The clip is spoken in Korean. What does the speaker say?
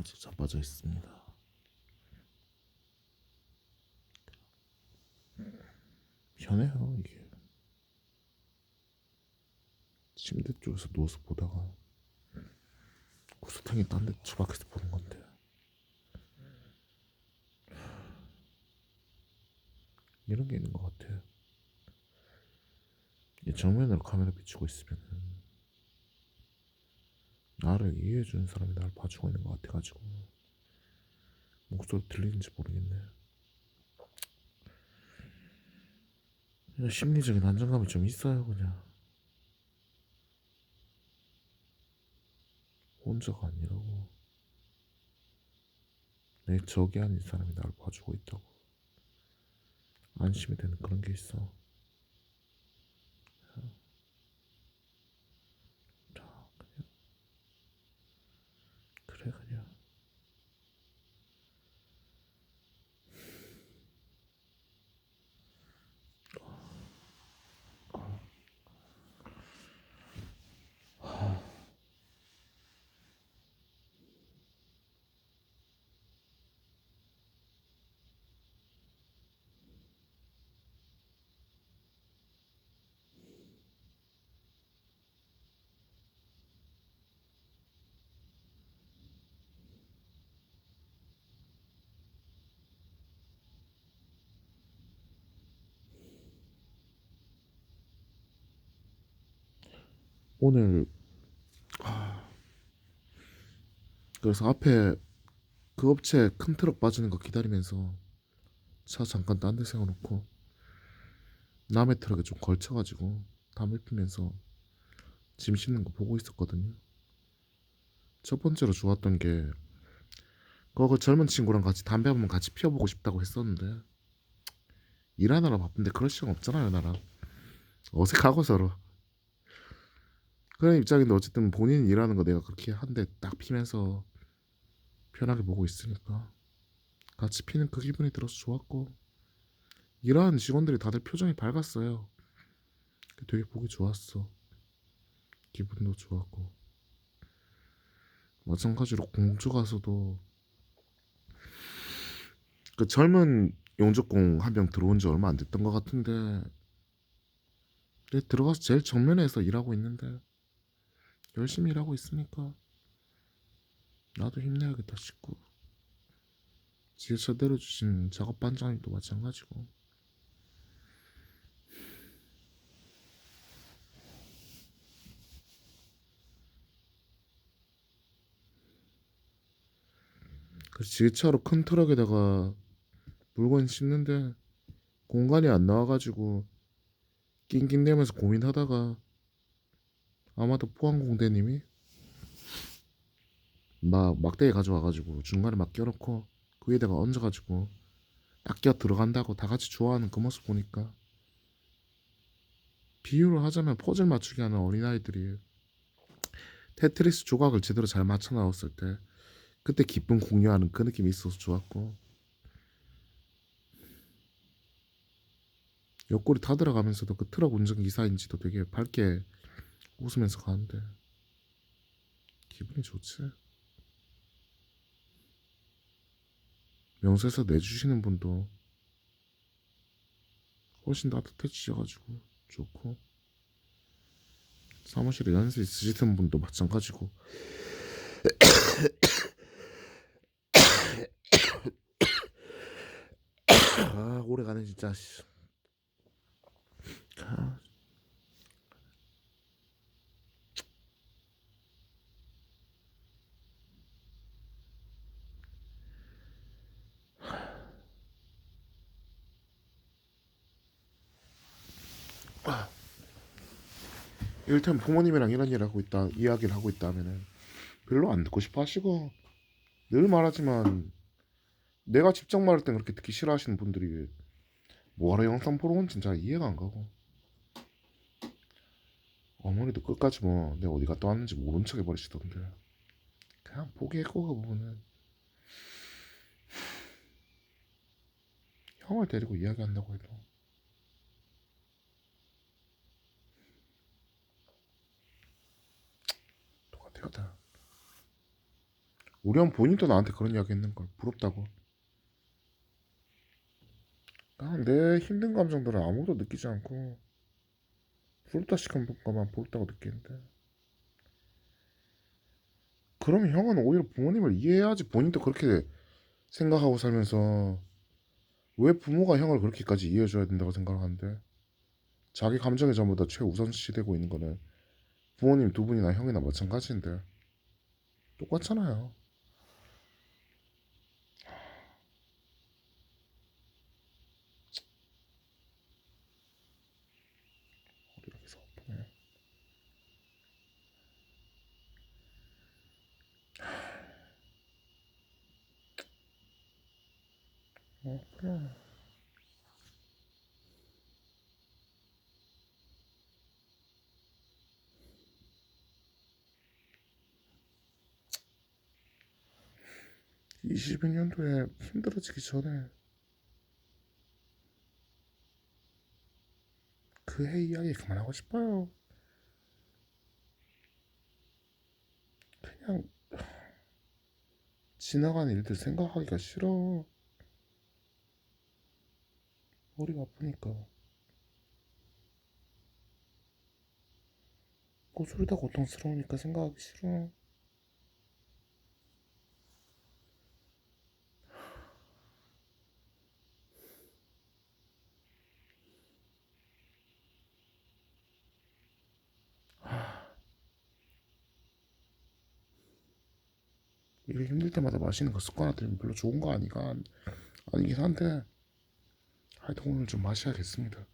아주 자빠져 있습니다. 편해요 이게. 침대 쪽에서 누워서 보다가 구스탕이 딴데 처박혀서 보는 건데 이런 게 있는 것 같아요. 이 정면으로 카메라 비추고 있으면 나를 이해해주는 사람이 나를 봐주고 있는 것 같아가지고 목소리 들리는지 모르겠네. 그냥 심리적인 안정감이 좀 있어요 그냥. 혼자가 아니라고 내 적이 아닌 사람이 나를 봐주고 있다고 안심이 되는 그런 게 있어 오늘 아, 그래서 앞에 그 업체 큰 트럭 빠지는 거 기다리면서 차 잠깐 딴 데 세워놓고 남의 트럭에 좀 걸쳐가지고 담배 피면서 짐 싣는 거 보고 있었거든요. 첫 번째로 좋았던 게 그거 젊은 친구랑 같이 담배 한번 같이 피워보고 싶다고 했었는데 일하느라 바쁜데 그럴 시간 없잖아요 나랑. 어색하고 서로 그런 입장인데 어쨌든 본인 일하는 거 내가 그렇게 한대딱 피면서 편하게 보고 있으니까 같이 피는 그 기분이 들어서 좋았고 일하는 직원들이 다들 표정이 밝았어요. 되게 보기 좋았어. 기분도 좋았고 마찬가지로 공주 가서도 그 젊은 용접공 한 명 들어온 지 얼마 안 됐던 것 같은데 들어가서 제일 정면에서 일하고 있는데 열심히 일하고 있으니까 나도 힘내야겠다 싶고 지게차 내려주신 작업 반장님도 마찬가지고. 그 지게차로 큰 트럭에다가 물건 싣는데 공간이 안 나와가지고 낑낑대면서 고민하다가 아마도 포항공대님이 막 막대기 가져와가지고 중간에 막 껴놓고 그 위에다가 얹어가지고 딱 껴 들어간다고 다 같이 좋아하는 그 모습 보니까 비유를 하자면 퍼즐 맞추기 하는 어린아이들이 테트리스 조각을 제대로 잘 맞춰 나왔을 때 그때 기쁨 공유하는 그 느낌이 있어서 좋았고 옆구리 타들어가면서도 그 트럭 운전기사인지도 되게 밝게 웃으면서 가는데 기분이 좋지. 명세서 내주시는 분도 훨씬 따뜻해지셔가지고 좋고 사무실에 연세 있으시던 분도 마찬가지고 아 오래 가네 진짜 씨. 아, 일단 부모님이랑 이런 일 하고 있다 이야기를 하고 있다면은 별로 안 듣고 싶어 하시고. 늘 말하지만 내가 직접 말할 땐 그렇게 듣기 싫어하시는 분들이 뭐하러 영상 보러 온 진짜 이해가 안 가고. 어머니도 끝까지 뭐 내가 어디 갔다 왔는지 모른 척 해버리시던데. 그냥 포기했고 그 부분은. 형을 데리고 이야기한다고 해도 같아 우리 형 본인도 나한테 그런 이야기 했는 걸 부럽다고. 나는 내 힘든 감정들을 아무도 느끼지 않고 부럽다 시킨 것만 부럽다고 느끼는데. 그러면 형은 오히려 부모님을 이해해야지 본인도 그렇게 생각하고 살면서 왜 부모가 형을 그렇게까지 이해해줘야 된다고 생각하는데? 자기 감정이 전부 다 최우선시 되고 있는 거는 부모님 두 분이나 형이나 마찬가지인데 똑같잖아요. 어, 그래. 이십이 년도에 힘들어지기 전에 그해 이야기 그만하고 싶어요. 그냥 지나간 일들 생각하기가 싫어. 머리가 아프니까. 고소리다 고통스러우니까 생각하기 싫어. 일이 힘들 때마다 마시는 거 습관화들면 별로 좋은 거 아니가 아니긴 한데 하여튼 오늘 좀 마셔야겠습니다.